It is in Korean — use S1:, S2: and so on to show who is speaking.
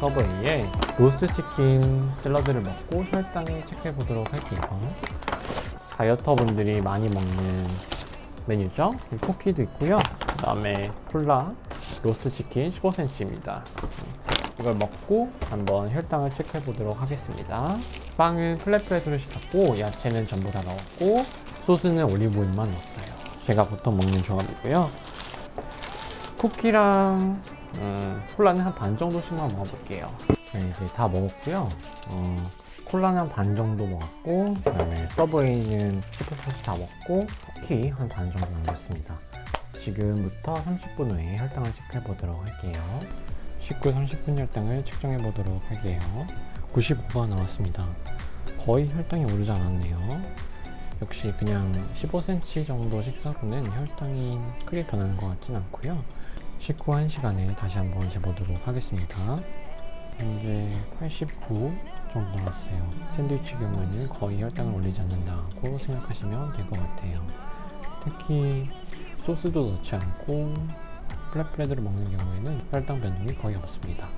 S1: 서브웨이에 로스트 치킨 샐러드를 먹고 혈당을 체크해 보도록 할게요. 다이어터 분들이 많이 먹는 메뉴죠. 쿠키도 있고요. 그 다음에 콜라, 로스트 치킨 15cm입니다. 이걸 먹고 한번 혈당을 체크해 보도록 하겠습니다. 빵은 플랫브레드로 시켰고 야채는 전부 다 넣었고 소스는 올리브오일만 넣었어요. 제가 보통 먹는 조합이고요. 쿠키랑 음, 콜라는 한 반 정도씩만 먹어볼게요. 네, 이제 다 먹었고요. 어, 콜라는 한 반 정도 먹었고, 그 다음에 서브웨이는 10%다 먹고, 쿠키 한 반 정도 남겼습니다. 지금부터 30분 후에 혈당을 체크해 보도록 할게요. 19, 30분 혈당을 측정해 보도록 할게요. 95가 나왔습니다. 거의 혈당이 오르지 않았네요. 역시 그냥 15cm 정도 식사로는 혈당이 크게 변하는 것 같진 않고요. 19, 1시간에 다시 한번 재보도록 하겠습니다. 현재 89 정도 나왔어요. 샌드위치 경우에는 거의 혈당을 올리지 않는다고 생각하시면 될 것 같아요. 특히 소스도 넣지 않고 플랫브레드를 먹는 경우에는 혈당 변동이 거의 없습니다.